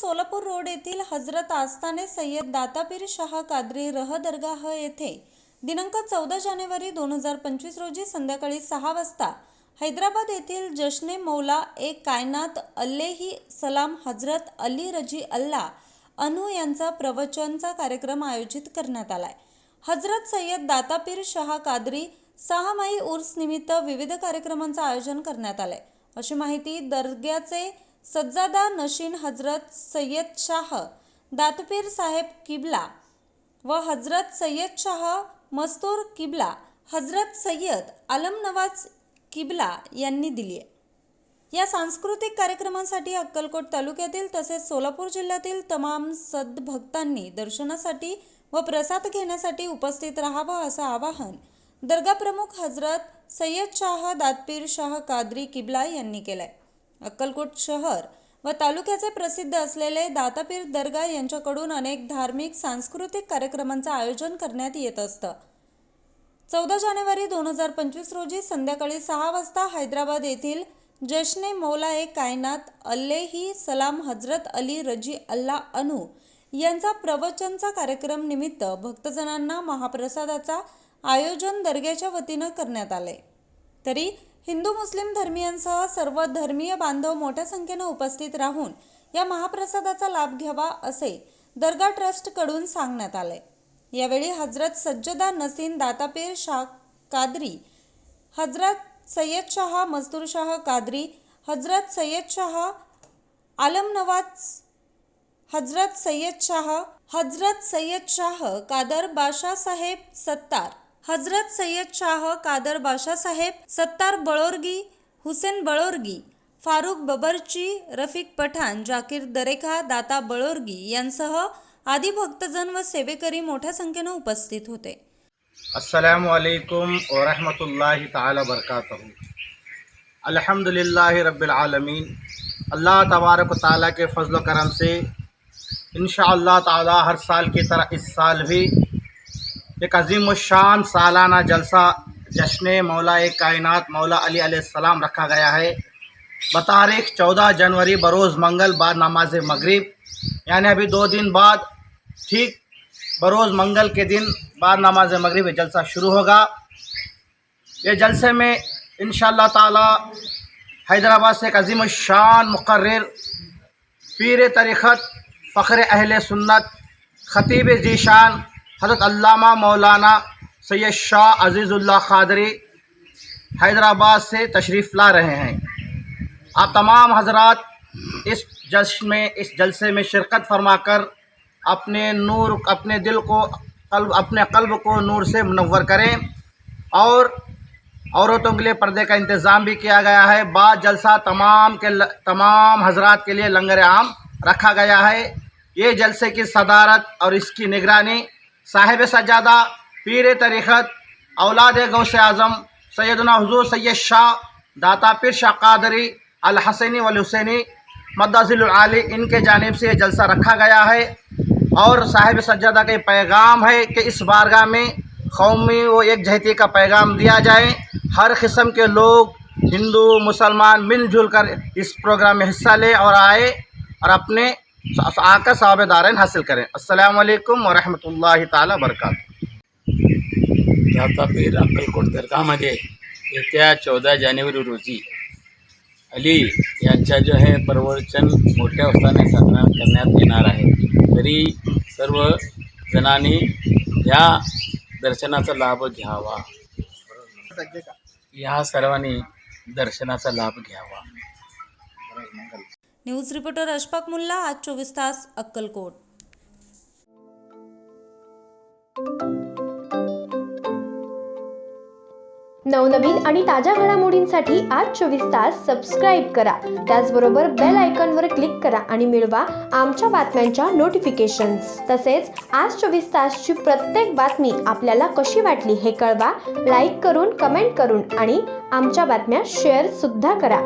Solapur road येथील हजरत आस्थाने सय्यद दातापीर शाह कादरी रह दर्गाह येथे दिनांक चौदा जानेवारी दोन हजार पंचवीस रोजी संध्याकाळी सहा वाजता हैदराबाद येथील जश्ने मौला ए कायनात अल्लेही सलाम हजरत अली रजी अल्ला अनु यांचा प्रवचनचा कार्यक्रम आयोजित करण्यात आलाय. हजरत सय्यद दातापीर शाह कादरी सहामाई उर्स निमित्त विविध कार्यक्रमांचं आयोजन करण्यात आलंय. अशी माहिती दर्ग्याचे सज्जादा नशीन हजरत सय्यद शाह दातपीर साहेब किबला व हजरत सय्यद शाह मस्तूर किबला हजरत सय्यद आलम नवाज किबला यांनी दिली आहे. या सांस्कृतिक कार्यक्रमांसाठी अक्कलकोट तालुक्यातील तसेच सोलापूर जिल्ह्यातील तमाम सद्भक्तांनी दर्शनासाठी व प्रसाद घेण्यासाठी उपस्थित राहावं असं आवाहन दर्गा प्रमुख हजरत सय्यद शाह दातपीर शाह कादरी किबला यांनी केलंय. अक्कलकोट शहर व तालुक्याचे प्रसिद्ध असलेले दातापीर दर्गा यांच्याकडून अनेक धार्मिक सांस्कृतिक कार्यक्रमांचं आयोजन करण्यात येत असतं. चौदा जानेवारी दोन हजार पंचवीस रोजी संध्याकाळी सहा वाजता हैदराबाद येथील जश्ने मौला ए कायनात अल्लेही सलाम हजरत अली रजी अल्ला अनु यांचा प्रवचनचा कार्यक्रम निमित्त भक्तजनांना महाप्रसादाचा आयोजन दर्ग्याच्या वतीनं करण्यात आले. तरी हिंदू मुस्लिम धर्मियांसह सर्व धर्मीय बांधव मोठ्या संख्येनं उपस्थित राहून या महाप्रसादाचा लाभ घ्यावा असे दर्गा ट्रस्टकडून सांगण्यात आले यावेळी हजरत सज्जदा नसीन दातापीर शाह कादरी हजरत सय्यद शाह मजदूर शाह कादरी हजरत सय्यद शाह आलम नवाज हजरत सय्यद शाह हजरत सय्यद शाह कादर बाशासाहेब सत्तार हजरत सय्यद शाह कादर बाशा साहेब सत्तार बळोरगी हुसेन बळोरगी फारुख बबरची रफिक पठाण जाकीर दरेखा दाता बळोरगी यांसह आदी भक्तजन व सेवेकरी मोठ्या संख्येनं उपस्थित होते. असलकम वरहमतुल्लाहि ताला बरकातहू. अल्हम्दुलिल्लाहि रब्बिल आलमीन. अल्लाह तबारक ताला के फजल करम से इन ताला हर साल की तरह इस साल भी ایک عظیم و شان سالانہ جلسہ جشن مولا کائنات مولا علی علیہ السلام رکھا گیا ہے۔ بطاریخ چودہ جنوری بروز منگل بعد نماز مغرب۔ یعنی ابھی دو دن بعد ٹھیک بروز منگل کے دن بعد نماز مغرب یہ جلسہ شروع ہوگا۔ یہ جلسے میں انشاءاللہ تعالی حیدرآباد سے ایک عظیم الشان مقرر پیر طریقت فخر اہل سنت خطیب ذیشان حضرت علامہ مولانا سید شاہ عزیز اللہ قادری حیدرآباد سے تشریف لا رہے ہیں۔ آپ تمام حضرات اس جشن میں، اس جلسے میں شرکت فرما کر اپنے نور، اپنے دل کو، قلب، اپنے قلب کو نور سے منور کریں۔ اور عورتوں کے لیے پردے کا انتظام بھی کیا گیا ہے۔ بعض جلسہ تمام کے ل... تمام حضرات کے لیے لنگر عام رکھا گیا ہے۔ یہ جلسے کی صدارت اور اس کی نگرانی صاحب سجادہ، پیر طریقت اولاد غوث اعظم، سیدنا حضور سید شاہ، داتا پیر شاہ قادری الحسینی والحسینی مداضل العالی، ان کے جانب سے یہ جلسہ رکھا گیا ہے۔ اور صاحب سجادہ کے پیغام ہے کہ اس بارگاہ میں قومی و ایک جہتی کا پیغام دیا جائے۔ ہر قسم کے لوگ، ہندو، مسلمان، مل جل کر اس پروگرام میں حصہ لے اور آئے اور اپنے अपने आकर साहबदारन हासिल करें अस्सलाम वालेकुम व रहमतुल्लाहि ताला बरकात दातापीर अक्कलकोट दर्गामध्ये येत्या चौदा जानेवारी रोजी अली यांच्या जो आहे प्रवचन मोठ्या उत्साहाने साजरा करण्यात येणार आहे तरी सर्व जणांनी या दर्शनाचा लाभ घ्यावा या सर्वांनी दर्शनाचा लाभ घ्यावा न्यूज रिपोर्टर अशफाक मुल्ला आज चोवीस तास अक्कलकोट. नवनवीन आणि ताज्या घडामोडींसाठी आज चोवीस तास सबस्क्राईब करा. त्याचबरोबर बेल आयकॉनवर क्लिक करा आणि मिळवा आमच्या बातम्यांच्या नोटिफिकेशन्स तसेच आज चोवीस तासची प्रत्येक बातमी आपल्याला कशी वाटली हे कळवा लाईक करून कमेंट करून आणि आमच्या बातम्या शेअर सुद्धा करा.